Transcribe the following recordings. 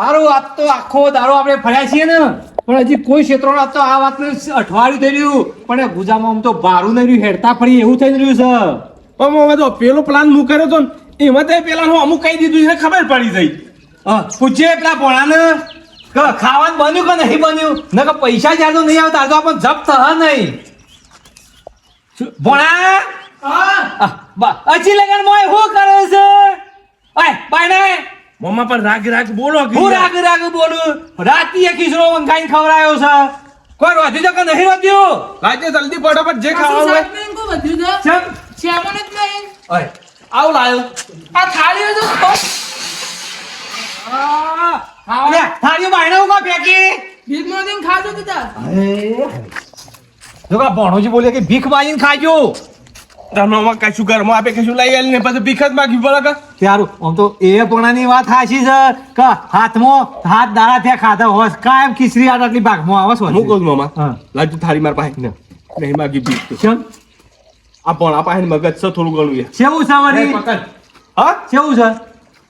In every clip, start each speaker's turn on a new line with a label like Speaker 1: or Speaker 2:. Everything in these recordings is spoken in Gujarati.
Speaker 1: હા.
Speaker 2: આજ તો આખો દારો આપણે ફર્યા છીએ ને. પણ હજી કોઈ ક્ષેત્રોમાં આજ તો આ વાતને અઠવાડિયું થઈ રહ્યું. પણ એ ગુજામાં આમ તો બારું નહીં રહ્યું હેડતા ફરી એવું થઈ રહ્યું છે.
Speaker 1: પણ હવે તો પેલો પ્લાન હું કર્યો તો ને એમાં તે પેલા હું અમુક કહી દીધું એને ખબર પડી જઈ
Speaker 2: હા, પૂછજે પેલા ભણાને કે ખાવાનું બન્યું કે નહીં બન્યું? ન કે પૈસા જ્યારે તો નહીં આવતા તો આપણને જપ હ નહીં. ભોળા? હજી લગન મોય શું કરે છે?
Speaker 1: મમ્મા પણ રાગ રાગ બોલો કે
Speaker 2: હું રાગ રાગ બોલું? રાતી એક ખીચડો વંગાઈને ખવડાયો છે. કોઈ વધ્યું છે કે નહીં વધ્યું
Speaker 1: રાજે જલ્દી ફટાફટ જે ખાવાનું હોય.
Speaker 2: ચમ. ઓય આવ લાયો. આ થાળીઓ બાયણે ઊભા ફેંકી. જો કા ભણોજી બોલે કે ભીખ માગીને ખાજો.
Speaker 1: તાર કશું ઘરમાં આપે કશું લઈ આવીને પછી ભીખ જ માગી પડે કે?
Speaker 2: ત્યારું આમ તો એ પોણાની વાત હાચી છે કે હાથમાં હાથ દાડા ત્યાં ખાધા હોસ કાયમ ખીચડી આટ આટલી ભાગમાં આવે છે.
Speaker 1: હું કહું મામા
Speaker 2: હા.
Speaker 1: લાજુ થારી માર પાસે. નહીં માગી ભીખ તો.
Speaker 2: ચમ?
Speaker 1: આ પણ આ પાસે મગજ છે થોડું ઘણું એ.
Speaker 2: કેવું છે વળી?
Speaker 1: હા?
Speaker 2: કેવું છે?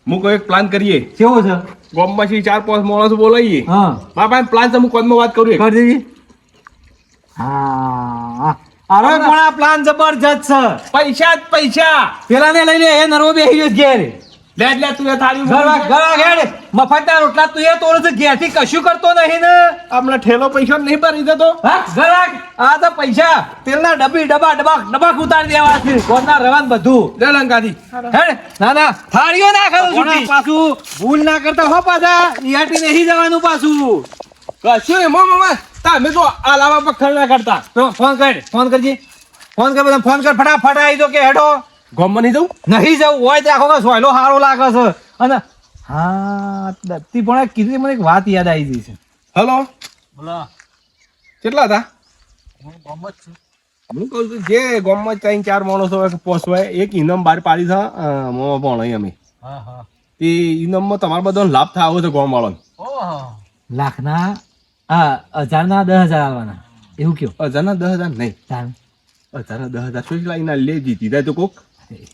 Speaker 1: હું કોઈ એક પ્લાન કરીએ.
Speaker 2: કેવું છે?
Speaker 1: ગોમમાંથી ચાર પાંચ માણસ બોલાવીએ
Speaker 2: હા.
Speaker 1: મારા પાસે પ્લાન તો હું કોનમાં વાત કરું.
Speaker 2: કરી દેવી હા. અરે પણ આ પ્લાન જબરજસ્ત છે.
Speaker 1: પૈસા જ પૈસા.
Speaker 2: પેલાને લઈને એ નરવો બેહી ગયો ઘેર.
Speaker 1: લે લે તું એ થાળી
Speaker 2: ઘરવા ઘરવા ઘેર મફતના રોટલા તું એ તોડે છે ઘેરથી કશું કરતો નહીં ને.
Speaker 1: આપણે ઠેલો પૈસા નહીં ભરી દેતો?
Speaker 2: હા ઘરાક. આ તો પૈસા. તેલના ડબ્બી ડબ્બા ડબ્બા ડબ્બા ઉતારી દેવા છે. કોના રવાન બધું.
Speaker 1: લે લંકાથી
Speaker 2: હેડ ના ના. થાળીઓ ના ખાવ છું પાછું? ભૂલ ના કરતા હો પાછા. નિહાટી નહીં જવાનું પાછું.
Speaker 1: કશું નહીં મામા તમે તો આ લાવા પર ના કરતા
Speaker 2: તો ફોન કર ફોન કરજે. ફોન કર બધા ફોન કર ફટાફટ આવી દો કે હેડો.
Speaker 1: ગોમમાં નહીં જવું
Speaker 2: નહીં જવું હોય તો આખો સોયલો સારો લાગે છે. અને હા દત્તી પણ કીધું મને એક વાત યાદ આવી ગઈ છે.
Speaker 1: હલો?
Speaker 3: બોલો.
Speaker 1: કેટલા હતા?
Speaker 3: હું ગમત છું.
Speaker 1: હું કહું છું જે ગોમમાં ત્રણ ચાર માણસો પોસવાય એક ઇનામ બહાર પાડી છે મોમાં પણ અહીં અમે.
Speaker 3: હા હા.
Speaker 1: એ ઇનામમાં તમારા બધો લાભ થાય છે ગોમ
Speaker 3: વાળો
Speaker 2: લાખના હા હજારના દસ હજાર આવવાના. એવું કયો?
Speaker 1: હજારના દસ હજાર નહીં. હજારના દસ હજાર શું લાઈના લે જીતી જાય તો કોક?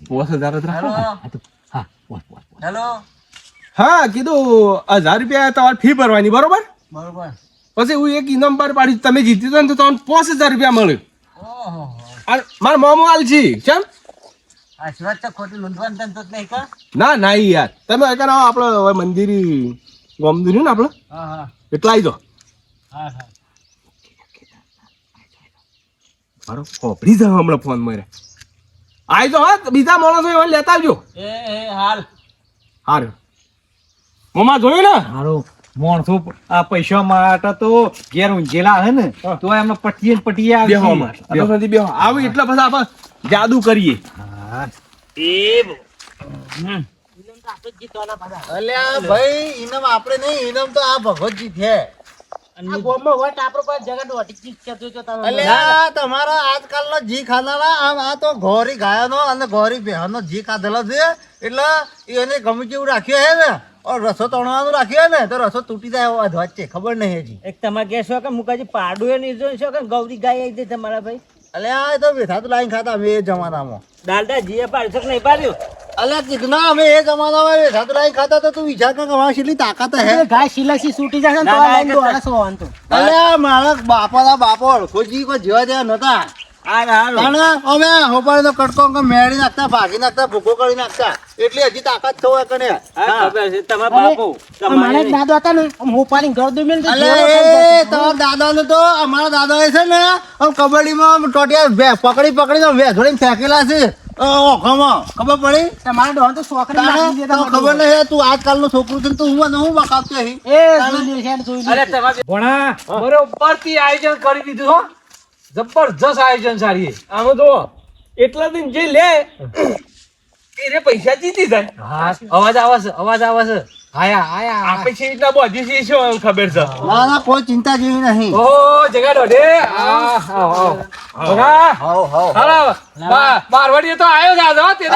Speaker 1: પોસ હજાર જ રાખો.
Speaker 3: હેલો.
Speaker 2: હા પોસ પોસ પોસ.
Speaker 3: હેલો.
Speaker 1: હા કીધું હજાર રૂપિયા તમારે ફી ભરવાની બરોબર?
Speaker 3: બરોબર.
Speaker 1: પછી હું એક ઇનામ બહાર પાડી તમે જીતી દો ને તો તમને પાંચ હજાર રૂપિયા મળે.
Speaker 3: ઓહો.
Speaker 1: મારા મામો હાલ છે કેમ? ના ના યાર. તમે અત્યારે આવો આપણે મંદિરી ગોમદુર ને આપણે
Speaker 3: હા હા.
Speaker 1: એટલા આવી જાઓ. મારો ખોપરી જાવ હમણાં ફોન મારે. આવી જાઓ હા બીજા માણસો એવા લેતા આવજો.
Speaker 3: એ એ હાલ.
Speaker 1: હાર મમ્મા જોયું ને?
Speaker 2: હારો માણસો આ પૈસા માટે તો ઘેર ઊંઘેલા હે ને તો એમાં પટીએ ને પટીએ આવશે.
Speaker 1: બેહો. અમાર
Speaker 2: બેહો.
Speaker 1: આવું એટલે પછી આપણે જાદુ કરીએ.
Speaker 2: હા.
Speaker 4: અલ્યા ભાઈ ઇનામ આપણે નહીં ઇનામ તો આ ભગવતજી છે. તમારા આજકાલનો જી ખાનારા આમ આ તો ઘોરી ગાયનો અને ઘોરી બહેનો જી ખાધેલો છે. એટલે એને ગમે તેવું રાખ્યો હે ને રસો તણવાનું રાખ્યો ને તો રસો તૂટી જાય એવો અધવાચ છે ખબર નહીં હજી.
Speaker 5: એક તમારે કે છો કે મુકાજી પાડું એ નહીં કે ગૌરી ગાય આવી તમારા ભાઈ.
Speaker 4: અલ્યા એ તો બેઠા તો લાઈન ખાતા અમે એ જમાનામાં.
Speaker 5: દાલદા જીએ પાડશો કે નહીં પાડ્યું?
Speaker 4: અલ્યા કીધું ના અમે એ જમાનામાં બેઠા ખાતા તો તું વિચાર કર કે અમારી કેટલી તાકાત હે?
Speaker 5: ગાય શીલાસી છૂટી જશે તો
Speaker 4: ના, ના, જ
Speaker 5: દોડે સો વાંધો.
Speaker 4: અલ્યા મારા બાપાના બાપો અળખોજી કોઈ જેવા જેવા નતા
Speaker 5: હાલ, હાલ.
Speaker 4: તાણે કટકો મેળી નાખતા ભાગી નાખતા ભૂકો કરી નાખતા. એટલી હજી તાકાત થવા કને
Speaker 5: હા, ખબર છે તમારા બાપુ
Speaker 4: અમારા
Speaker 5: તમારે દાદો હતા ને આમ હોપાની ગળ દુમેલ તો.
Speaker 4: તમારા અમારા દાદાએ છે ને કબડ્ડીમાં આમ ટોટિયા ભે- પકડી પકડીને આમ વેઘડીને ફેંકેલા છે. ઓખામાં ખબર પડી?
Speaker 5: તમારા ડોહા તો શોખરી નાખી દેતા
Speaker 4: તો ખબર નહીં તું આજકાલનું છોકરું છે તું હું હું બકાવતો અહીં
Speaker 5: એ જોઈ લ્યો જોઈ લ્યો
Speaker 2: અરે તમારે ભણા બરોબરથી આયોજન કરી દીધું હો. જબરજસ્ત આયોજન સારી
Speaker 1: આમાં જો એટલા દિન જે લે એને પૈસા જીતી જાય.
Speaker 2: હા. અવાજ આવે છે અવાજ આવે છે. આયા આયા
Speaker 1: આપણે છે એટલા બધી છે શું ખબર છે?
Speaker 4: ના ના કોઈ ચિંતા જેવી નહીં.
Speaker 2: ઓ જગા દોડે આવ આવ ભણા
Speaker 4: હાવ હાવ.
Speaker 2: હાલો. બા- બારવાડીએ તો આવ્યો જ તે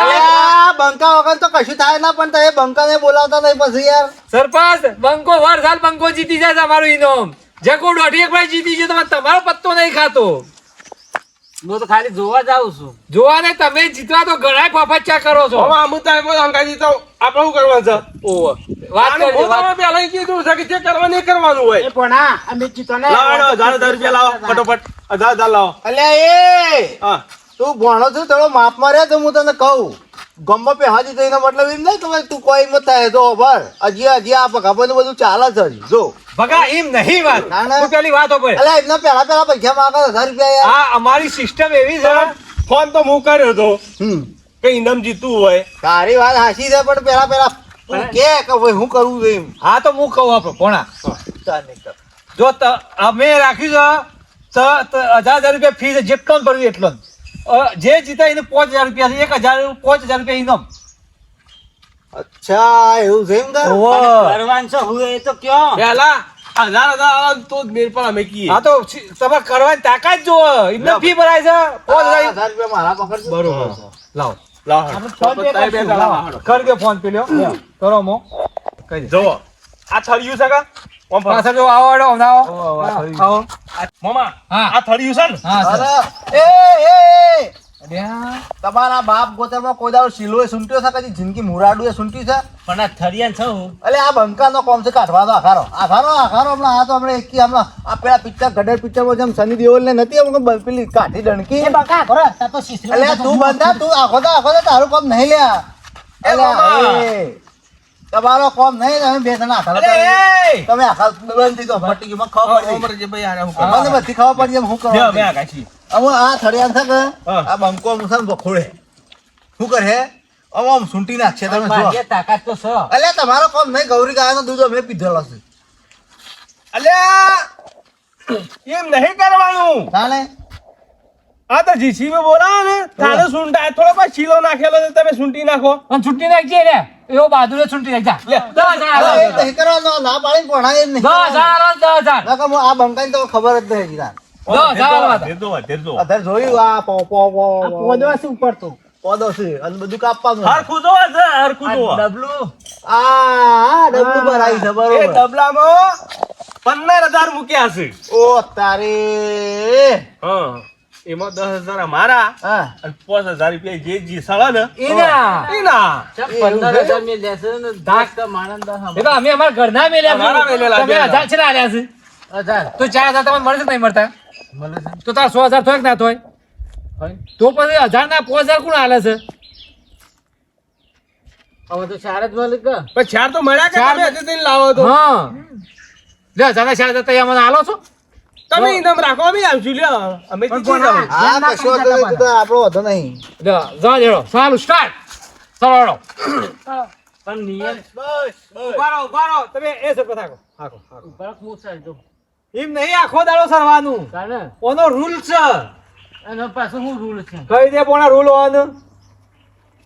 Speaker 4: બંકા વગર તો કશું થાય ના પણ તમે બંકાને બોલાવતા નહીં પછી યાર.
Speaker 2: સરપંચ બંકો વાર સાલ બંકો જીતી જાય તમારું ઇનામ જકો દોઢી એક વાર જીતી જાય તમારો પત્તો નહીં ખાતો.
Speaker 3: હું તો ખાલી જોવા જાઉં છું.
Speaker 2: જોવા ને તમે જીતવા તો ઘણા ફફચ્યા કરો છો.
Speaker 1: હવે અમુક ટાઈમ તો આપણે શું કરવાનું છે?
Speaker 2: ઓહો. વાત
Speaker 1: હું
Speaker 2: વાત.
Speaker 1: પહેલા કીધું છે કે જે કરવાનું એ કરવાનું હોય.
Speaker 5: એ પણ હા અમે જીતો ને.
Speaker 1: લાવો હજાર હજાર રૂપિયા લાવો ફટોફટ. હજાર હજાર લાવો.
Speaker 4: અલ્યા એ
Speaker 1: હા.
Speaker 4: તું ભણો છું થોડો માપમાં રે તો હું તને કહું. ગમમાં પે હાજી થઈને મતલબ એમ નહીં તમે તું કોઈ મત થાય તો ભર. હજી હજી આ પગાપણ બધું ચાલે છે હજી. જો.
Speaker 2: ભગા એમ નહીં વાત. તું પેલી વાત ઉપર
Speaker 4: અલ્યા એમના પહેલા પહેલા પૈસા માંગે હજાર રૂપિયા
Speaker 2: હા અમારી સિસ્ટમ એવી છે.
Speaker 1: ફોન તો હું કર્યો હતો. કે ઇનામ જીતવું હોય.
Speaker 4: તારી વાત હાસી છે પણ પેલા પેલા તું કે કે ભાઈ હું કરું છે એમ.
Speaker 2: હા તો હું કહું આપણે કોણા જો ત- અમે રાખ્યું છે હજાર હજાર રૂપિયા ફી છે જેટલો ભરવી એટલો જ. અ, જે જીતા એને પાંચ હજાર રૂપિયા છે. એક હજાર પાંચ હજાર રૂપિયા ઇનામ
Speaker 4: અચ્છા એવું છે એમ?
Speaker 5: કરવાનું છે હું એ તો કયો?
Speaker 1: પેલા હજાર હજાર તો જ મેળ પર અમે કીએ
Speaker 2: હા તો છી- કરવાની તાકાત એમને ફી ભરાય છે. પાંચ હજાર
Speaker 4: રૂપિયા મારા
Speaker 2: બરોબર. લાવો.
Speaker 1: લાવો.
Speaker 2: કરી દો ફોન પે કરો મો. કહી દે.
Speaker 1: જુઓ. આ થળિયું છે કા?
Speaker 2: પાછળ જો આવો આવો આવો આવો.
Speaker 1: મામા આ થળિયું છે ને?
Speaker 2: હા સર.
Speaker 4: એ એ. તમારા બાપ ગોતરમાં કોઈ દાડો સિલોય સૂંટ્યો છે કદી જિંદગી મુરાડું એ સૂંટ્યું છે?
Speaker 5: પણ આ થરિયાન છે હું
Speaker 4: એટલે આ બંકાનો કોમ છે કાઢવાનો આખારો. આખારો આખારો હમણાં આ તો હમણાં એકી હમણાં આ પેલા પિક્ચર ગડર પિક્ચરમાં જેમ સની દેઓલ ને નથી બ- પેલી કાઠી ડણકી.
Speaker 5: એ બકા કરો તા તો શીશરી
Speaker 4: એટલે તું બંધા તું આખો તો આખો તો તારું કામ નહીં લ્યા. એટલે એ, તમારો કોમ નહીં તમે બે જણા
Speaker 2: અરે
Speaker 4: તમે આખા બંધ તો ફટી ગયું ખબર પડી મને બધી ખબર પડી હું કરવા
Speaker 1: આગાશી.
Speaker 4: આ થડિયા છે આ બંકો મુસન બખોડે શું કરે? આમ આમ સુંટી નાખશે તમે જો
Speaker 5: તાકાત તો છે.
Speaker 4: અલ્યા તમારો કોમ નહીં ગૌરી ગાયનો દૂધ અમે પીધેલો છે.
Speaker 1: અલ્યા એમ નહીં કરવાનું.
Speaker 4: ચાલે
Speaker 1: આ તો જીસીબી બોલાવો ને. તારે સુંટા થોડો પછી છીલો નાખેલો છે તમે સુંટી નાખો.
Speaker 2: અને છૂટી નાખજે રે. એવો બહાદુરે છૂટી નાખજા.
Speaker 1: લે.
Speaker 2: દસ હજાર
Speaker 4: એ. નહીં ના પાડી ભણાય જ નહીં.
Speaker 2: દસ હજાર દસ હજાર.
Speaker 4: નકર હું આ બંકાઈ તો ખબર જ નહીં જીરા
Speaker 2: દસ હજાર આલો હતા.
Speaker 1: ધીરજો, ધીરજો.
Speaker 4: અત્યારે જોયું આ પો પો પો
Speaker 5: પોદો છે ઉપર તો.
Speaker 4: પોદો છે અને બધું કાપવાનું
Speaker 1: હરખું જોવો છે, હરખું જોવો.
Speaker 5: ડબલું.
Speaker 4: આ ડબલું ભરાય છે
Speaker 1: એ ડબલામાં પંદર હજાર મૂક્યા છે.
Speaker 4: ઓ તારે.
Speaker 1: હા. એમાં દસ હજાર અમારા
Speaker 4: હા.
Speaker 1: અને પાંચ હજાર રૂપિયા જે જી સળે ને
Speaker 2: એના.
Speaker 1: એના
Speaker 5: પંદર હજાર મેં લેશે ને ધાક તો માણસ દસ
Speaker 2: અમે અમારા ઘરના મેલ્યા
Speaker 1: મેલેલા
Speaker 2: તમે હજાર છે આલ્યા છે.
Speaker 5: હજાર.
Speaker 2: તો ચાર હજાર તમને મળશે નહીં મળતા?
Speaker 5: મળે છે.
Speaker 2: તો તાર સો હજાર થોય ના થોય? તો પછી હજાર ના પાંચ હજાર કોણ હાલે છે?
Speaker 5: હવે તો ચાર જ મળે કે?
Speaker 1: પણ ચાર તો મળ્યા કે
Speaker 2: ચાર
Speaker 1: તમે હજી લાવો તો?
Speaker 2: હા. લે હજાર ના ચાર હજાર તૈયાર મને હાલો છો.
Speaker 1: તમે ઇનામ રાખો અમે આવશું લ્યો. અમે?
Speaker 4: હા કશો વાંધો નહીં, તો આપણો વાંધો નહીં.
Speaker 2: જવા દેડો સારું સ્ટાર્ટ ચાલો હેડો.
Speaker 5: પણ નિયમ
Speaker 2: બસ રહો, ઉભારો તમે એ સરખો થાકો. હાકો, હાકો.
Speaker 5: ઉપર સર જો.
Speaker 2: એમ નહીં આખો દાડો સરવાનું.
Speaker 5: કાને
Speaker 2: ઓનો રૂલ છે?
Speaker 5: એનો પાછો શું રૂલ છે?
Speaker 2: કઈ દે પોણા રૂલ ઓન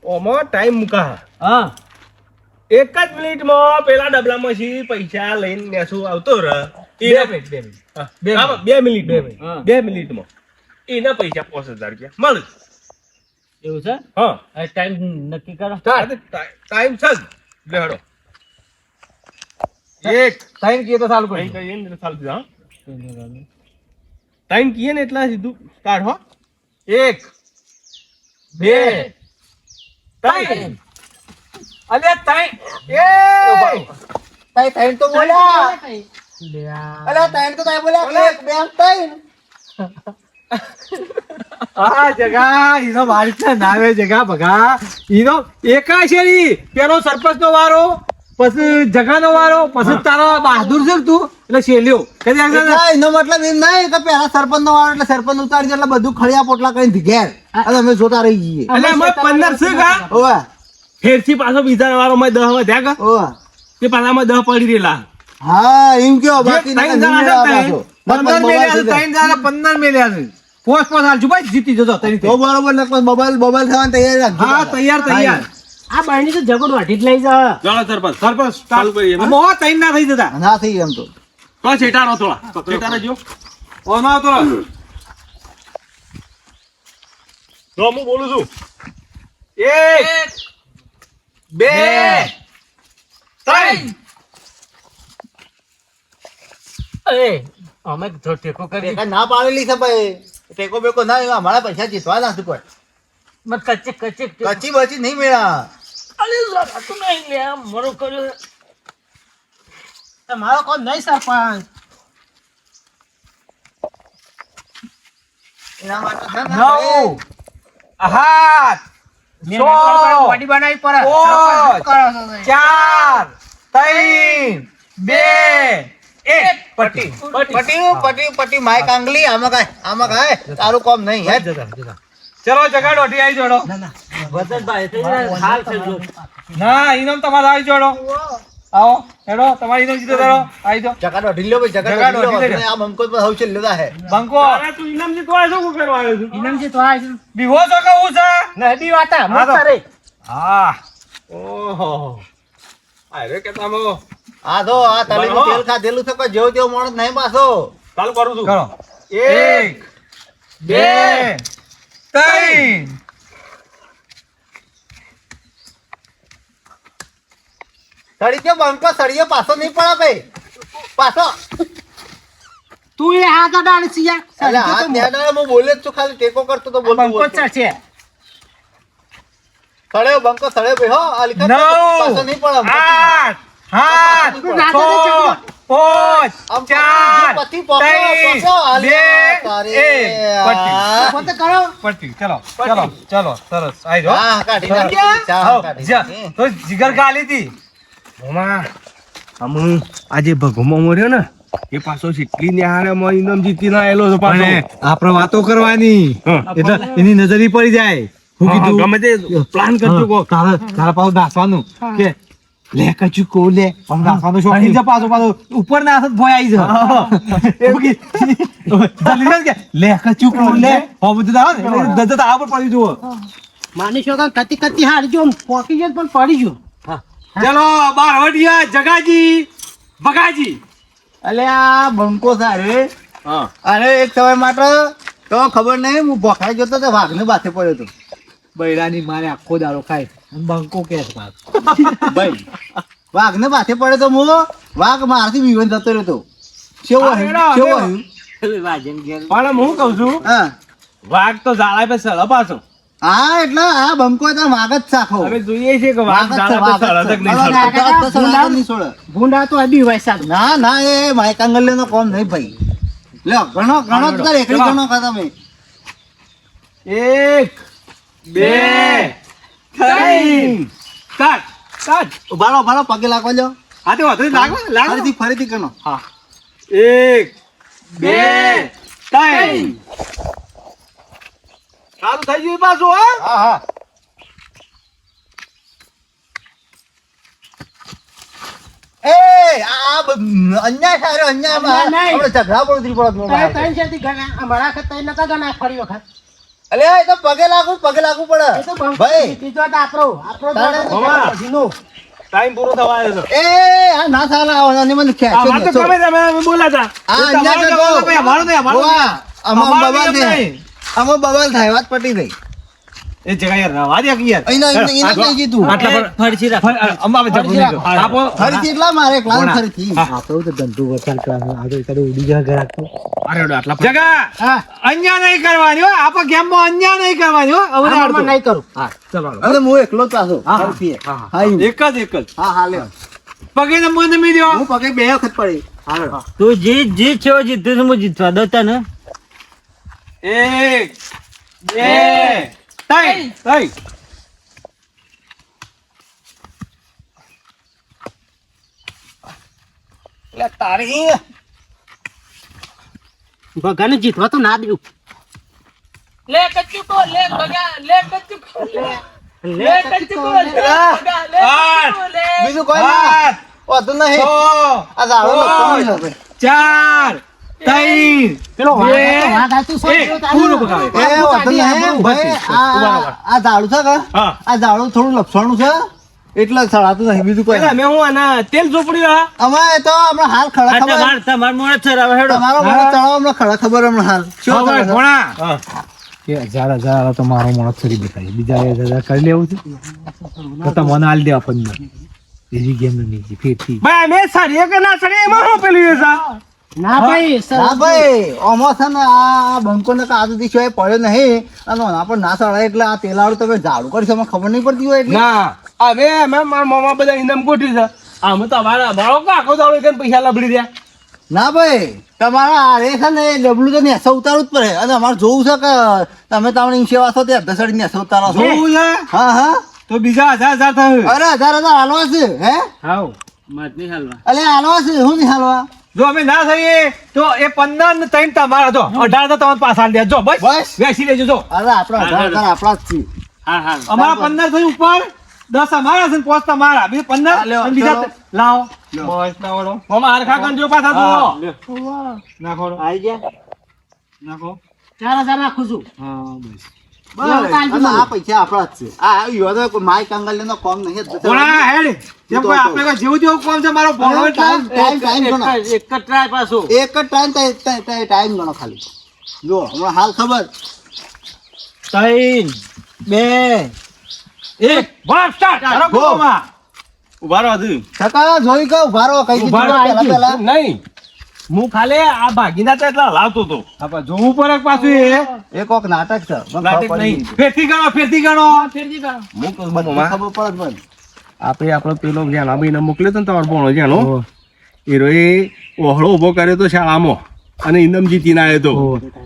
Speaker 1: ઓમાં ટાઈમ મૂકા.
Speaker 2: હા.
Speaker 1: એક જ મિનિટમાં પેલા ડબલામાંથી પૈસા લઈને નેસું આવતો રહે.
Speaker 2: બે
Speaker 1: એના-
Speaker 2: મિનિટ બે મિનિટ. બે
Speaker 1: મિનિટ.
Speaker 2: બે મિનિટ.
Speaker 5: હા.
Speaker 1: બે મિનિટમાં. એના પૈસા પાંચ હજાર રૂપિયા. મળે.
Speaker 5: એવું છે?
Speaker 1: હા.
Speaker 5: ટાઈમ નક્કી કરો.
Speaker 1: આ તો ટાઈ- ટાઈમ છે લે હેડો એક.
Speaker 2: ટાઈમ કીએ તો ચાલુ કરી
Speaker 1: કહીએ ને એટલે જા, ટાઈમ કહીએ ને એટલા સીધું સ્ટાર્ટ હો.
Speaker 2: એક. બે. ત્રણ અલે ત્રણ એ!
Speaker 4: તાઈ ત્રણ તો બોલ્યા. અલ્યા ત્રણ તો તાઈ બોલ્યા એક બે ત્રણ
Speaker 2: આ જગા ઈનો મારી નાવે જગા ભગા ઈનો એકા ઈ પેલો સરપંચ નો વારો પછી જગાનો વારો પછી તારો બહાદુર છે તું એટલે શેલ્યો
Speaker 4: એનો મતલબ એમ નહીં કે પેલા સરપંચ નો વાળો એટલે સરપંચ ઉતારી એટલે બધું ખળિયા પોટલા કરીને ઘેર અને અમે જોતા રહી જઈએ
Speaker 1: એટલે અમે પંદર છે કા
Speaker 4: ઓવા
Speaker 1: ફેરથી પાછો બીજા વારો માં દહ વધ્યા કા
Speaker 4: ઓવા
Speaker 1: તે પાછામાં દહ પડી રહેલા
Speaker 4: હા એમ કયો બાકી
Speaker 1: જણા
Speaker 2: પંદર મેલ્યા છે ત્રણ જણા પંદર મેલ્યા છે. પોસ પોસ હાલ ભાઈ જીતી જજો તરી
Speaker 4: તો બરોબર નકલ મોબાઈલ મોબાઈલ થવાની તૈયારી રાખજો.
Speaker 2: હા તૈયાર તૈયાર.
Speaker 5: આ બાયણી તો જગડ વાટી જ લઈ જા
Speaker 1: ચાલો સરપંચ સરપંચ ચાલુ કરી એમ.
Speaker 2: આમાં તૈન ના થઈ જતા.
Speaker 4: ના થઈ એમ તો.
Speaker 1: તો છેટાડો થોડા. છેટાડો જો.
Speaker 2: ઓ ના તો
Speaker 1: તો હું બોલું છું.
Speaker 2: એક બે ત્રણ.
Speaker 5: એ અમે તો ટેકો કરી
Speaker 4: ના પાડેલી છે ભાઈ. ટેકો બેકો ના એવા અમારા પૈસા જીતવા નાખતું કોઈ
Speaker 5: મત કચ્ચે કચ્ચે
Speaker 4: કચ્છી બચી નહીં મેળા.
Speaker 5: અરે જરા તું નહીં લે મરો કર્યો. તમારો કોણ નહીં સરપંચ?
Speaker 4: ને
Speaker 2: નવ.
Speaker 5: તમે?
Speaker 2: ચાર. ત્રણ. બે. પટી
Speaker 4: માય કાંગલી આમાં આમાં તારું કોમ નહીં હે
Speaker 2: ચલો જગાડો અઢી આવી જોડો.
Speaker 5: તો યાર હાલ થઈ ગયો.
Speaker 2: ના ઇનામ તમારે આવી જોડો. આવો હેડો તમારી ઇનામ જીતો તારો. આવી જાઓ.
Speaker 4: જગાડો અઢી ભાઈ જગાડો
Speaker 2: જગાડો
Speaker 4: અઢી લ્યો.
Speaker 2: અઢી લ્યો.
Speaker 4: આ બંકો પર હે.
Speaker 2: બંકો.
Speaker 1: તું ઇનામ જીતવા આવ્યો શું કરવા આવ્યો છું?
Speaker 5: ઇનામજી તો આ છે.
Speaker 2: બીવો છો કે હું છે?
Speaker 5: નહીં વાતા,
Speaker 2: હા તો.
Speaker 5: મસ્ત રે.
Speaker 2: હા.
Speaker 1: ઓહો. અરે કે તમે
Speaker 4: આ તો આ તલીનું તેલ ખાધેલું છે કોઈ જેવો તેવો માણસ નહીં પાછો.
Speaker 1: ચાલુ કરું છું.
Speaker 2: કરો. એક બે ત્રણ.
Speaker 4: સળી ગયો બંકો સળીયો પાછો નહીં પડે ભાઈ. પાછો.
Speaker 5: તું એ હાથ અડાડ સિયા.
Speaker 4: એટલે દાડે હું બોલે જ છું ખાલી ટેકો કરતો તો બોલતો
Speaker 5: બંકો. ચડશે.
Speaker 4: સળ્યો બંકો સળ્યો ભાઈ હો આ
Speaker 2: લીખા
Speaker 4: પાછો નહીં પડે
Speaker 2: આઠ. આઠ
Speaker 4: તું
Speaker 5: રાતે
Speaker 2: છ
Speaker 5: નહીં ચડવો.
Speaker 2: પાંચ ચાર ત્રણ બે એક પટી
Speaker 4: આ.
Speaker 5: પોતે કરો.
Speaker 2: પટી ચલો ચલો ચલો સરસ. તો જીગર ખાલી હતી.
Speaker 1: આજે ભગમો મર્યો ને એ પાછો સિટલી ન્યાણે માં ઇનામ જીતીને આયેલો છે પાછો.
Speaker 2: આપણે વાતો કરવાની. એટલે એની નજરી પડી જાય. હું કીધું
Speaker 1: ગમે તે પ્લાન કરજો
Speaker 2: તારા તારા પાછું નાસવાનું કે લે કચું કહું લે. પણ નાસવાનું શોખીન છે પાછો પાછો. ઉપર ના હાથ ભોય આવી કી? જલ્દી કે? લે કચું કહું લે. હો બધું આવે ને. દજત આ પર પડી જુઓ.
Speaker 5: માની શો કતી કતી કતી હારજો પોકી ગયો પણ પડી ગયો
Speaker 2: ચલો બાર વડિયા જગાજી બગાજી
Speaker 4: અલે આ બંકો સારે
Speaker 1: હા.
Speaker 4: અરે એક સમય માટે તો ખબર નહીં હું ભોખાઈ જતો તો વાઘને બાથે પડ્યો હતો.
Speaker 2: બૈરાની મારે આખો દારો ખાય. બંકો કે પાછો.
Speaker 4: ભાઈ વાઘને બાથે તો મો વાઘ મારથી વિવન જતો રહ્યો કેવો
Speaker 1: આ
Speaker 4: આવ્યું?
Speaker 1: રેડો,
Speaker 4: કેવો
Speaker 1: રેડો.
Speaker 4: આવ્યું?
Speaker 5: વાજન ઘેર
Speaker 1: પણ હું કઉ છું વાઘ તો ઝાડા પે સળ પાછો
Speaker 4: હા એટલે આ બંકો તો વાઘ જ સાખો
Speaker 1: અમે જોઈએ છે કે વાઘ
Speaker 4: વાઘ જ છે,
Speaker 1: ઝાડા પે
Speaker 4: જ
Speaker 1: સળદ નહીં
Speaker 4: હવે
Speaker 1: સળતો.
Speaker 4: વાઘ જ સળદ જ નહીં છોડે.
Speaker 5: ભૂંડા તો અડી હોય સાહેબ
Speaker 4: ના ના એ માયકાંગલ્ય નો કોમ નહીં ભાઈ લ્યો ઘણો ઘણો જ કર એકલી ઘણો
Speaker 2: એક બે
Speaker 1: કાટ કાટ
Speaker 4: ઉભારો ઉભારો પગે લાગવા લ્યો
Speaker 2: હા તો વાંધો લાગો લાગો
Speaker 4: ફરીથી ફરીથી કરો
Speaker 2: એક બે ત્રણ
Speaker 1: સારું થઈ ગયું પાછું હા
Speaker 4: હા અન્યાય અન્યાય ઝઘડા
Speaker 5: પડો ત્રિપડો. ગણા અમારા નતા ગણા ફરી વખત.
Speaker 4: અલે એ તો પગે લાગુ પગે લાગુ
Speaker 5: એ તો
Speaker 4: પડે ભાઈ
Speaker 5: બીજો તો આપણો આપણો
Speaker 1: મામા.
Speaker 5: જીનો.
Speaker 1: ટાઈમ પૂરો થવા આવ્યો છે
Speaker 4: એ આ ના સાલા આવો અને મને કે
Speaker 1: આ વાત તો
Speaker 4: તમે
Speaker 1: ગમે બોલા તા
Speaker 4: આ
Speaker 2: તમારો
Speaker 4: તો
Speaker 2: તો ભાઈ અમારો નહીં, અમારો. અમારો
Speaker 4: બબાલ થાય.
Speaker 2: નહીં.
Speaker 4: બબલ થાય વાત પટી ગઈ
Speaker 2: એ જગા યાર રવા દે યાર.
Speaker 4: અહીંના અહીંના- અહીંના જ
Speaker 2: આટલા પર
Speaker 5: રાખ.
Speaker 2: અમારે જવું નહીં આપો
Speaker 4: ફરીથી એટલા મારે એકલા
Speaker 2: બોણા.
Speaker 4: ફરીથી.
Speaker 5: તો ધંધો વરસાદ કરવાનો આગળ કદો ઉડી જાય ઘર આખું.
Speaker 1: અરે આટલા
Speaker 2: જગા! અન્યા નહીં કરવાની હો. આપણે ગેમમાં અન્યા નહીં કરવાની હો. હવે
Speaker 5: આમાં નહીં કરું.
Speaker 2: હા ચલો. હાલો.
Speaker 4: હું એકલો જ પાછો.
Speaker 2: હા, હા.
Speaker 4: ફરીથી.
Speaker 2: હા, હા.
Speaker 4: હા, એવું.
Speaker 2: એક જ એક જ.
Speaker 4: હા હા લ્યો.
Speaker 2: પગે ને મોં.
Speaker 4: હું પગે બે વખત પડી.
Speaker 5: તું જીત જીત છે જીતું હું જીતવા. દતા ને?
Speaker 2: એક બે ત્રણ ત્રણ
Speaker 4: એટલે તારી
Speaker 5: ભગાને જીતવા તો ના દઉં
Speaker 3: લે કચ્ચું કો લે બગા લે કચ્ચું કો લે લે કચ્ચું કો લે
Speaker 4: બીજું કોઈ ના હોતું નહીં આ ભાઈ.
Speaker 2: ચાર
Speaker 5: પેલો
Speaker 4: ભાઈ આ આ- આ ઝાડું છે કે? આ ઝાડું થોડું લપસણું છે? એટલે સળાતું નહીં બીજું કોઈ
Speaker 1: એટલે અમે હું આના તેલ ચોપડી
Speaker 4: તો હમણાં હાલ
Speaker 5: ખડા
Speaker 4: ખબર.
Speaker 5: તમાર- મોડે હેડો.
Speaker 4: તમારો મને ચડાવો હમણાં ખરા ખબર હમણાં હાલ. શું ખબર
Speaker 2: હજાર હજાર તો મારો મોણસ ફરી દેખાય બીજા હજાર કરી લેવું છે? તો તમને હાલ દેવા પંદર. એવી ગેમ નહીં ફેરથી
Speaker 1: ભાઈ અમે સારી કે ના સારી એમાં પેલું એ
Speaker 5: ના ભાઈ
Speaker 4: ના ભાઈ આમાં છે ને આ બંકો ને આજુ સિવાય પડ્યો નહીં. અને આના પર ના સળાય એટલે આ તેલાવાળું તમે ઝાડુ કરશો અમને ખબર નહીં પડતી હોય
Speaker 1: ના. હવે અમે મારા મામા બધા ઇનામ ગોઠવી છે. અમે તો અમારા અમારો કાકો દાડો એક પૈસા લબડી રહ્યા.
Speaker 4: ના ભાઈ તમારા આરે છે ને ડબલું તો નેસો ઉતારવું જ પડે. અને અમારે જોવું છે કે તમે તમને સેવા છો તે અધસડી નેસો ઉતારો છો.
Speaker 2: જોવું છે?
Speaker 4: હા હા.
Speaker 2: તો બીજા હજાર હજાર થયું.
Speaker 4: અરે હજાર હજાર હાલવા છે હે?
Speaker 2: હાવ
Speaker 5: મત નહીં હાલવા.
Speaker 4: અલે હાલવા છે શું નહીં હાલવા?
Speaker 2: જો અમે ના થઈએ તો એ પંદર ને ત્રણ તમારા જો અઢાર તો તમે પાછા દે જો બસ
Speaker 4: બસ.
Speaker 2: બેસી લેજો જો.
Speaker 4: અરે આપણા હજાર આપણા જ છે
Speaker 5: હા હા.
Speaker 2: અમારા પંદર થયું ઉપર દસ અમારા છે ને પાંચ તમારા. બીજું પંદર બીજા લાવો. બસ ના
Speaker 1: મામા હરખા કરજો પાછા તો
Speaker 2: નાખો.
Speaker 5: આવી ગયા?
Speaker 2: નાખો.
Speaker 5: ચાર હજાર નાખું છું.
Speaker 2: હા બસ.
Speaker 4: આ પૈસા આપણા જ છે. આ યુવાનો કોઈ માય કાંગાલીનો કોમ નહીં જ.
Speaker 2: હેડ જેમ કોઈ આપણે કોઈ જેવું જેવું કોમ છે મારો ભોળો
Speaker 4: ટાઈમ ટાઈમ ટાઈમ ગણો.
Speaker 5: એક જ ટ્રાય પાછું.
Speaker 4: એક જ ટાઈમ ટાઈમ ગણો ખાલી. જો હમણાં હાલ ખબર.
Speaker 5: ત્રણ બે
Speaker 2: એક સ્ટાર્ટ ગોમાં.
Speaker 4: છતાં જોઈ કે ભારો કઈ
Speaker 2: ઊભા રહો,
Speaker 4: પહેલા પહેલા.
Speaker 1: નહીં. હું ખાલી આ ભાગીના તો એટલા લાવતો હતો.
Speaker 2: આપણે જોવું પડે પાછું એ.
Speaker 4: એ કોક નાટક છે.
Speaker 1: નાટક.
Speaker 4: પડી.
Speaker 2: ફેરથી ગણો ફેરથી ગણો.
Speaker 1: હું મામા
Speaker 4: ખબર પડે જ
Speaker 1: આપણે આપણો પેલો જ્યાં ભાઈને મોકલ્યો હતો ને તમારો ભણો એરો એ ઓહળો ઊભો કર્યો તો શાળામાં. અને ઇન્દમજી આવ્યો તો.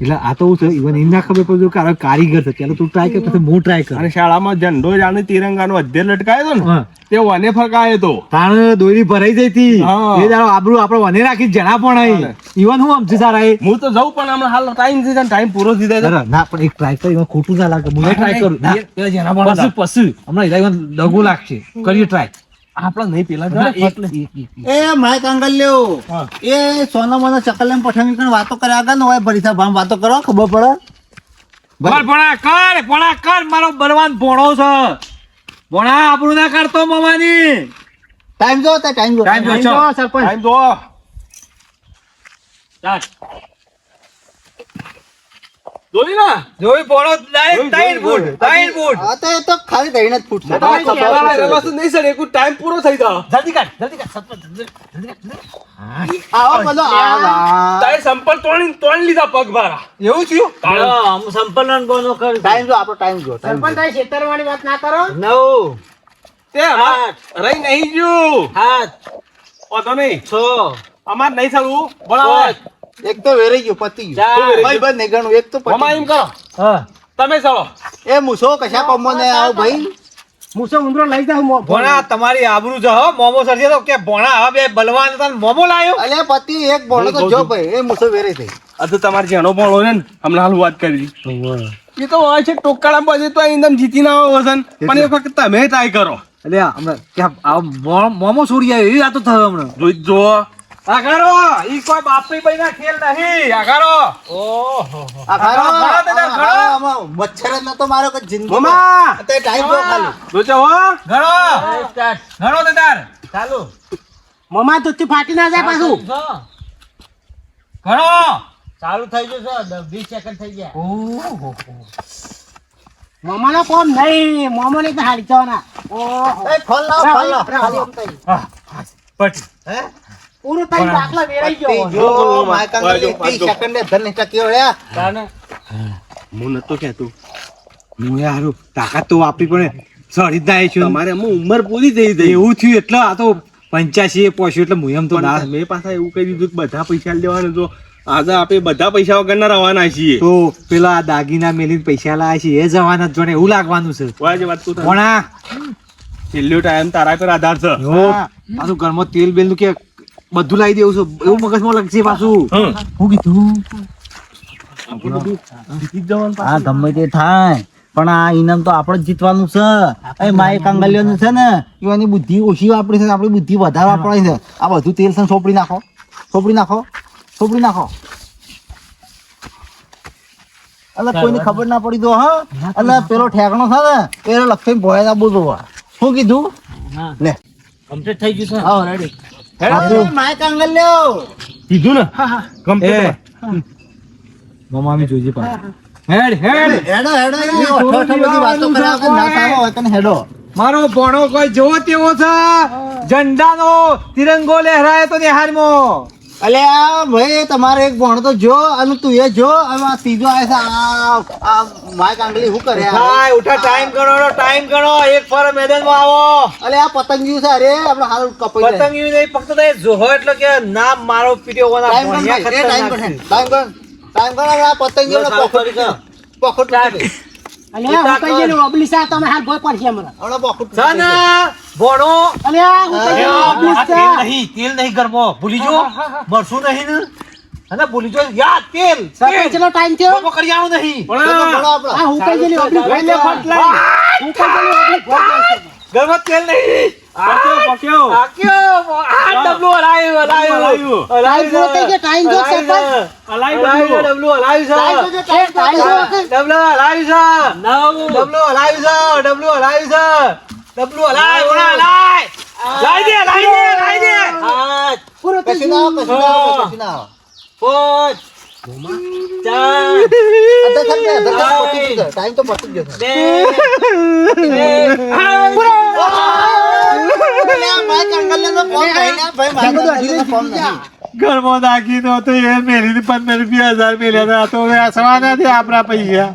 Speaker 2: એટલે આ તો છે ઈવન એમ ના ખબર પડ્યું કે આ કારીગર છે ચાલો તું ટ્રાય કર પછી હું ટ્રાય કર.
Speaker 1: અને શાળામાં ઝંડો જાણે તિરંગાનો અધ્યય લટકાયો હતો ને તે વને ફરકાયો તો.
Speaker 2: તાણ દોરી ભરાઈ જઈ હતી. એ દાડો આબરૂ આપણે વને રાખી જણા પણ આવી ઈવન હું સમજી સારા
Speaker 1: હું તો જઉં પણ હમણાં હાલ ટાઈમ થઈ જાય ટાઈમ પૂરો થઈ જાય
Speaker 2: ના પણ એક ટ્રાય કર એમાં ખોટું ના લાગે. હું ટ્રાય કરું. ના
Speaker 1: જણા પણ
Speaker 2: પછી પછી હમણાં ઈવન દગો લાગશે. કરીએ ટ્રાય
Speaker 1: આપણે નહીં પેલા.
Speaker 4: એ માય કાંગલ્યો એ સોના મોના ચકલે પઠાણી કણ વાતો કર્યા આગળ ને હોય ભરીસા ભામ વાતો કરો ખબર પડે?
Speaker 2: કર ભણા? કર ભણા કર મારો બળવાન ભોણો છે. ભોણા આપણું ના કરતો મમાની
Speaker 4: ટાઈમ જો ટાઈમ જો.
Speaker 2: ટાઈમ જો.
Speaker 5: સરપંચ.
Speaker 1: ટાઈમ તો જોઈ ના?
Speaker 2: જોઈ ભોણો ડાયરેક્ટ ત્રણ ફૂટ ત્રણ ફૂટ.
Speaker 4: આ તો તો ખાલી દઈને જ ફૂટશે
Speaker 1: નહીં સર એક ટાઈમ પૂરો થઈ ગયો
Speaker 2: જલ્દી કાઢ જલ્દી કાઢ સરપંચ, જલ્દી, જલ્દી કાઢ,
Speaker 4: આવો બધો આ
Speaker 1: તારે સંપલ તોડી તોડી લીધા પગ મારા.
Speaker 2: એવું થયું?
Speaker 5: હું સંપલન બોનો કરું
Speaker 4: ટાઈમ જો આપણો ટાઈમ જો time જો.
Speaker 5: શેતરવાની વાત ના કરો? નવ
Speaker 1: તે રહી નહીં ગયું.
Speaker 5: સાત.
Speaker 1: વાંધો નહીં
Speaker 5: છ.
Speaker 1: અમાર નહીં ચાલવું બરાબર
Speaker 4: એક તો વેરાઈ ગયો પતી. ગયું. ભાઈ બંધ નહીં ગણું એક તો પતી
Speaker 1: એમ કરો.
Speaker 2: હા.
Speaker 1: તમે ચલો.
Speaker 4: એ મૂસો કશા કોમો ને આવ ભાઈ?
Speaker 5: મૂસો ઉંદરો લઈ જાવ
Speaker 2: ભોણા તમારી આબરૂ હો મોમો સરજે તો કે ભોણા હવે બલવાન હતા મોમો લાયો.
Speaker 4: અલે પતિ એક બોલો તો જો ભાઈ એ મૂસો વેરાઈ થઈ.
Speaker 1: આ તો તમારે જેનો ભણો ને હમણાં હાલ વાત કરી એ તો હોય છે ટોકાળા પછી તો એકદમ જીતી ના આવો વસન પણ એ વખત તમે ટ્રાય કરો.
Speaker 2: એટલે હમણાં મોમો છોડી આવ્યો એ આ તો થયો હમણાં.
Speaker 1: જોઈ જો
Speaker 2: આગારો ઈ કોઈ બાપી ભાઈ ના ખેલ નહીં. આગારો
Speaker 4: ઓહો ખારો
Speaker 2: આ ખારો તે તાર ખારો.
Speaker 4: આ આમાં મચ્છર જ નતો મારો કે જિંદગી
Speaker 1: મમા
Speaker 4: તે ટાઈમ તો ખાલી.
Speaker 1: જોજો હો.
Speaker 2: ઘણો! ઘણો દેદાર.
Speaker 5: ચાલુ. મમા દૂધથી ફાટી ના જાય પાછું.
Speaker 2: ઘણો!
Speaker 5: ચાલુ થઈ ગયું છે. વીસ સેકન્ડ થઈ ગયા. મમાનો કોમ નહીં. મમાને તો હાડી જવાના. ઓહો
Speaker 4: એ ખોલ લાવ ખોલ લાવ.
Speaker 2: પટી.
Speaker 4: હે?
Speaker 5: પૂરું થઈ દાખલા વેરાઈ ગયો
Speaker 4: ગયો માય કાંગલી એકવીસ સેકન્ડે ધન ટક્યો હે?
Speaker 1: હું નતો કહેતો.
Speaker 2: હું યાર તાકાત તો વાપરી પણ સડી દાય છું.
Speaker 1: તમારે અમુક ઉંમર પૂરી થઈ ગઈ.
Speaker 2: એવું થયું એટલે આ તો પંચ્યાસી એ પહોંચ્યું એટલે હું એમ તો ના.
Speaker 1: મેં પાછા એવું કહી દીધું કે બધા પૈસા લેવાના તો આજે આપણે બધા પૈસા વગરના રવાના છીએ.
Speaker 2: તો પેલા દાગીના મેલી પૈસા લાયા છે એ જવાના જ જોડે એવું લાગવાનું છે.
Speaker 1: વાત તું છેલ્લો ટાઈમ તારા પર આધાર છે.
Speaker 2: જો પાછું ઘરમાં તેલ બેલનું કે બધું લાવી દેવું છું. એવું મગજમાં લાગશે પાછું.
Speaker 1: હં.
Speaker 2: હું કીધું?
Speaker 4: આ ગમે તે થાય. પણ આ ઇનામ તો આપણે જ જીતવાનું છે. એ માય કાંગલીઓનું છે ને એવાની બુદ્ધિ ઓછી વાપરી છે આપણી બુદ્ધિ વધારે વાપરાય છે. આ બધું તેલ છે ને સોપડી નાખો. સોપડી નાખો. સોપડી નાખો. એટલે કોઈને ખબર ના પડી તો હા? એટલે પેલો ઠેકણો છે ને પેલો લખી ભોયા બોલો શું કીધું? લે.
Speaker 5: કમ્પ્લીટ થઈ ગયું છે.
Speaker 4: હા રેડી માય કાંગલ્યો
Speaker 1: કીધું ને?
Speaker 2: એ
Speaker 1: કમ્પ્લીટ
Speaker 2: મમ્મી જોજે પાછું. હેડ હેડ.
Speaker 4: હેડો હેડો એ અઠો અઠો બધી વાતો કર્યા વગર ના થાવો હોય. તને હેડો.
Speaker 2: મારો ભણો કોઈ જોવો તેવો છે? ઝંડાનો તિરંગો લહેરાય તો નિહારમાં.
Speaker 4: અલ્યા ભાઈ તમારે એક ભણતો જો અને તું એ જો અને આ ત્રીજો આવે છે આ આ માઈક આંગળી શું કરે
Speaker 2: હાય ઉઠા ટાઈમ ગણો ટાઈમ ગણો એક ફર મેદાનમાં આવો.
Speaker 4: અલે આ પતંગિયું છે અરે આપણે હાલ કપાઈ પતંગિયું
Speaker 2: પતંગ નહીં ફક્ત તો એ જોહો એટલે કે નામ મારો પીડ્યો હોવાના
Speaker 4: ટાઈમ ગણ ટાઈમ ગણ ટાઈમ ગણ આ પતંગિયાનો
Speaker 2: બસ,
Speaker 4: પોખટ
Speaker 5: અલ્યા હું કઈ ગયેલું ઓબલી સા તમે હાલ ભોય પડશે મને
Speaker 4: હમણાં પોખટ તૂટી
Speaker 2: છે ને
Speaker 4: ગઈ.
Speaker 2: ભણો
Speaker 5: અલ્યા હું કઈ ગયેલું ઓબલી
Speaker 2: આ તેલ નહીં તેલ નહીં ગરમો. ભૂલી જો મરશું નહીં ને? અને ભૂલી જો યા તેલ
Speaker 5: સરપંચ ટાઈમ થયો.
Speaker 2: ગરમો કરી નહીં.
Speaker 4: તો તો ભણો આપણે.
Speaker 5: આ હું કઈ ગયેલી ઓબલી ભોય
Speaker 2: લે ફટ લઈ.
Speaker 5: હું કઈ ગયેલી ઓબલી ભોય
Speaker 2: ગરમો તેલ નહીં.
Speaker 1: પક્યો પક્યો.
Speaker 2: આ ડબલું હલાયું હલાયું.
Speaker 5: પૂરો થઈ ગયો, ટાઈમ જો સરપંચ.
Speaker 2: હલાયું ડબલું હલાયું છે. ડબલું હલાયું છે. ડબલું હલાયું છે ડબલું હલાયું છે. ડબલું હલાય ઓલા હલાય લાઈ દે લાઈ દે લાઈ દે. આઠ
Speaker 5: પૂરો
Speaker 4: ના ના ના.
Speaker 2: પાંચ.
Speaker 4: ટાઈમ તો પતી ગયો.
Speaker 2: બે.
Speaker 1: ઘરમાં નાખી તો તો એ મેલી પંદર રૂપિયા હજાર મેલ્યા હતા. તો હવે આપણા પૈસા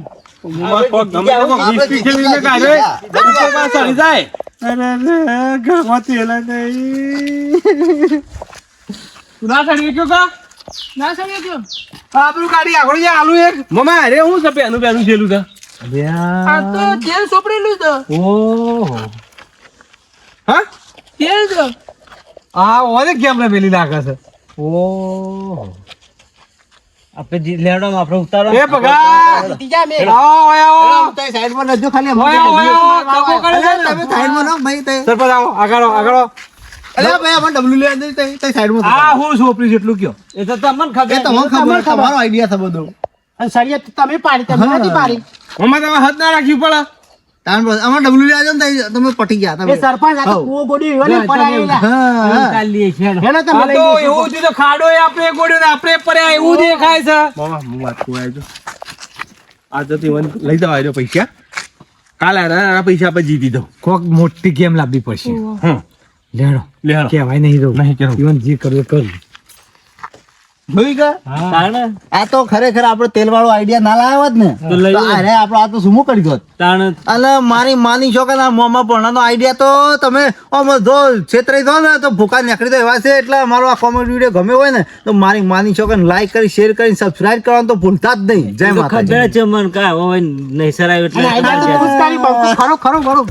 Speaker 1: ઘરમાં તેલ નહીં. ના ચડી ગયો કા?
Speaker 3: ના સમજ્યો કયો?
Speaker 1: આપણું ગાડી આગળ જે આલુ એક. મમ્મા અરે હું છે પેનું પેનું છેલું છે?
Speaker 3: આ તો જેલ સોપડેલું છે.
Speaker 2: ઓહો.
Speaker 1: હા?
Speaker 3: જેલ છે.
Speaker 2: આ ઓને કેમ પેલી નાખે છે? ઓહો.
Speaker 5: આપણે જી- લેવડો આપણે ઉતારો
Speaker 2: એ પગા
Speaker 5: ત્રીજા મે
Speaker 2: આવો ઓય તો
Speaker 4: સાઈડ સાઈડમાં નજો ખાલી
Speaker 2: ઓય આવો આવો કરે છે
Speaker 4: અલે,
Speaker 2: ને
Speaker 4: તમે ભાઈ, તે.
Speaker 2: સરપંચ આવો આગળ આગળ આવો.
Speaker 4: અલે, ભાઈ, આમાં ડબલું લેવા દે, તે- તે સાઈડમાં
Speaker 2: આ હું સોપરી જેટલું કયો.
Speaker 5: એ તો તમને
Speaker 4: એ
Speaker 5: ખબર
Speaker 4: તમને ખબર તમારો આઈડિયા છે બધો.
Speaker 5: અને સળિયા તમે પાડી તમે નથી પાડી.
Speaker 1: મમ્મા તમે હાથ ના પડે.
Speaker 4: તાન બસ, ને તમે પટી ગયા
Speaker 5: એ સરપંચ આ તો ગોડી એવો પડાયેલા.
Speaker 4: હા, હા.
Speaker 5: હેલો તમે લઈ
Speaker 2: તો એવું તો ખાડો એ આપણે ને આપણે પડ્યા એવું દેખાય છે.
Speaker 1: મામા હું વાત કહું આવજો આ તો મને લઈ જવા આવ્યો પૈસા. કાલે આ પૈસા આપણે જીતી દઉં.
Speaker 2: કોક મોટી ગેમ લાવવી પડશે.
Speaker 1: હમ. લેણો. હાલો.
Speaker 2: કહેવાય નહીં દઉં
Speaker 1: નહીં કહેવું.
Speaker 2: જીવન જે કરવું
Speaker 4: ગયા? આ તો ખરેખર આપણે તેલ વાળો આઈડિયા ના લાવ્યો ને. તો અરે આપણે આ તો શું કરી દોત અને મારી માની છો કે ના મોમાં ભણવાનો આઈડિયા તો તમે ઓમ જો છેતરાઈ દો ને તો ભૂકા નીકળી દો એવા છે. એટલે અમારો આ કોમેડી વીડિયો ગમે હોય ને તો મારી માની છો કે લાઈક કરી શેર કરી સબસ્ક્રાઇબ કરવાનું તો ભૂલતા જ નહીં. જય માતાજી.
Speaker 5: અને આઈડિયા તો બહુ જ સારી, બહુ ખરો ખરો ખરો.